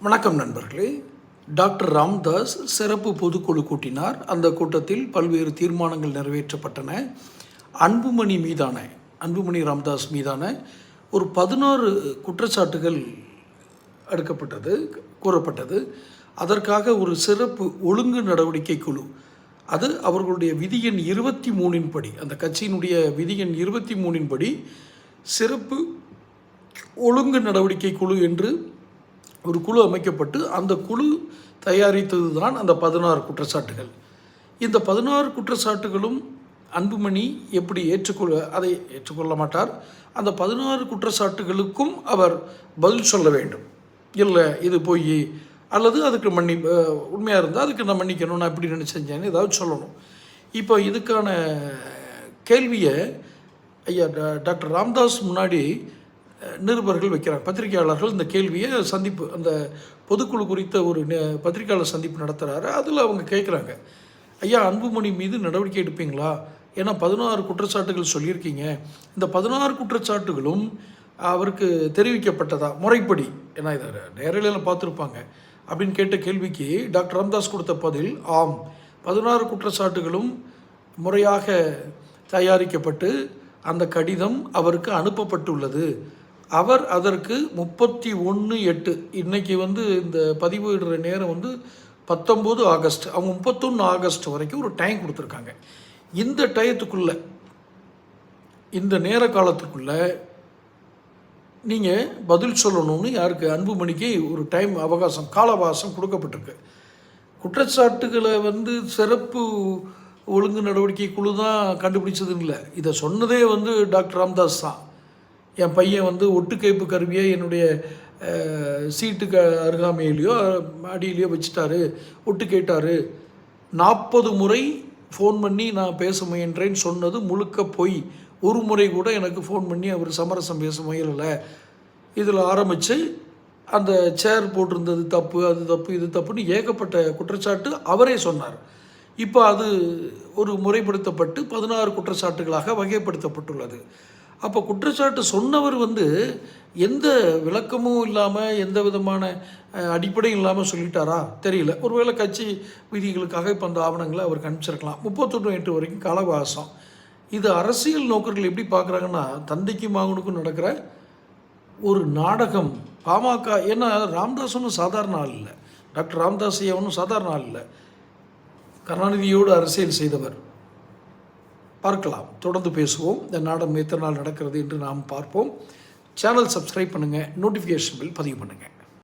வணக்கம் நண்பர்களே. டாக்டர் ராம்தாஸ் சிறப்பு பொதுக்குழு கூட்டினார். அந்த கூட்டத்தில் பல்வேறு தீர்மானங்கள் நிறைவேற்றப்பட்டன. அன்புமணி மீதான அன்புமணி ராம்தாஸ் மீதான ஒரு பதினாறு குற்றச்சாட்டுகள் எடுக்கப்பட்டது கூறப்பட்டது. அதற்காக ஒரு சிறப்பு ஒழுங்கு நடவடிக்கை குழு. அது அவர்களுடைய விதி எண் இருபத்தி மூணின் படி அந்த கட்சியினுடைய விதி எண் இருபத்தி மூணின் படி சிறப்பு ஒழுங்கு நடவடிக்கை குழு என்று ஒரு குழு அமைக்கப்பட்டு அந்த குழு தயாரித்தது தான் அந்த பதினாறு குற்றச்சாட்டுகள். இந்த பதினாறு குற்றச்சாட்டுகளும் அன்புமணி எப்படி ஏற்றுக்கொள்ள அதை ஏற்றுக்கொள்ள மாட்டார். அந்த பதினாறு குற்றச்சாட்டுகளுக்கும் அவர் பதில் சொல்ல வேண்டும். இல்லை இது போய் அல்லது அதுக்கு மன்னி உண்மையாக இருந்தால் அதுக்கு நான் மன்னிக்கணும் நான் இப்படி நினச்சேன்னு ஏதாவது சொல்லணும். இப்போ இதுக்கான கேள்வியை ஐயா டா- டாக்டர் ராம்தாஸ் முன்னாடி நிருபர்கள் வைக்கிறாங்க. பத்திரிகையாளர்கள் இந்த கேள்வியை சந்திப்பு அந்த பொதுக்குழு குறித்த ஒரு நே- பத்திரிகையாளர் சந்திப்பு நடத்துகிறாரு அதில் அவங்க கேட்குறாங்க ஐயா அன்புமணி மீது நடவடிக்கை எடுப்பீங்களா? ஏன்னா பதினாறு குற்றச்சாட்டுகள் சொல்லியிருக்கீங்க. இந்த பதினாறு குற்றச்சாட்டுகளும் அவருக்கு தெரிவிக்கப்பட்டதா? முறைப்படி. ஏன்னா இதை நேரலையில் பார்த்துருப்பாங்க. அப்படின்னு கேட்ட கேள்விக்கு டாக்டர் ராம்தாஸ் கொடுத்த பதில் ஆம். பதினாறு குற்றச்சாட்டுகளும் முறையாக தயாரிக்கப்பட்டு அந்த கடிதம் அவருக்கு அனுப்பப்பட்டுள்ளது. அவர் அதற்கு முப்பத்தி ஒன்று எட்டு. இன்றைக்கி வந்து இந்த பதிவிடுற நேரம் வந்து பத்தொம்போது ஆகஸ்ட். அவங்க முப்பத்தொன்று ஆகஸ்ட் வரைக்கும் ஒரு டைம் கொடுத்துருக்காங்க. இந்த டயத்துக்குள்ள இந்த நேர காலத்துக்குள்ளே நீங்கள் பதில் சொல்லணும்னு யாருக்கு? அன்புமணிக்கு ஒரு டைம் அவகாசம் கால அவகாசம் கொடுக்கப்பட்டிருக்கு. குற்றச்சாட்டுகளை வந்து சிறப்பு ஒழுங்கு நடவடிக்கை குழு தான் கண்டுபிடிச்சதுன்னு இல்லை. இதை சொன்னதே வந்து டாக்டர் ராம்தாஸ் தான். என் பையன் வந்து ஒட்டுக்கைப்பு கருவியை என்னுடைய சீட்டுக்கு அருகாமையிலையோ அடியிலையோ வச்சுட்டாரு. ஒட்டு கேட்டார் நாற்பது முறை ஃபோன் பண்ணி நான் பேச முயன்றேன்னு சொன்னது முழுக்க பொய். ஒரு முறை கூட எனக்கு ஃபோன் பண்ணி அவர் சமரசம் பேச முயலலை. இதில் ஆரம்பித்து அந்த சேர் போட்டிருந்தது தப்பு அது தப்பு இது தப்புன்னு ஏகப்பட்ட குற்றச்சாட்டு அவரே சொன்னார். இப்போ அது ஒரு முறைப்படுத்தப்பட்டு பதினாறு குற்றச்சாட்டுகளாக வகைப்படுத்தப்பட்டுள்ளது. அப்போ குற்றச்சாட்டு சொன்னவர் வந்து எந்த விளக்கமும் இல்லாமல் எந்த விதமான அடிப்படையும் இல்லாமல் சொல்லிட்டாரா? தெரியல. ஒருவேளை கட்சி விதிகளுக்காக இப்போ அந்த ஆவணங்களை அவர் அனுப்பிச்சிருக்கலாம். முப்பத்தொன்று எட்டு வரைக்கும் காலவாசம். இது அரசியல் நோக்கர்கள் எப்படி பார்க்குறாங்கன்னா தந்தைக்கும் மகனுக்கும் நடக்கிற ஒரு நாடகம் பாமக ஏன்னா ராம்தாஸ் ஒன்றும் சாதாரண ஆள் இல்லை. டாக்டர் ராம்தாஸ் ஐயா ஒன்றும் சாதாரண ஆள் இல்லை. கருணாநிதியோடு அரசியல் செய்தவர். பார்க்கலாம். தொடர்ந்து பேசுவோம். இந்த நாடகம் எத்தனை நாள் நடக்கிறது என்று நாம் பார்ப்போம். சேனல் சப்ஸ்கிரைப் பண்ணுங்கள் நோட்டிஃபிகேஷன் பில் பதிவு பண்ணுங்கள்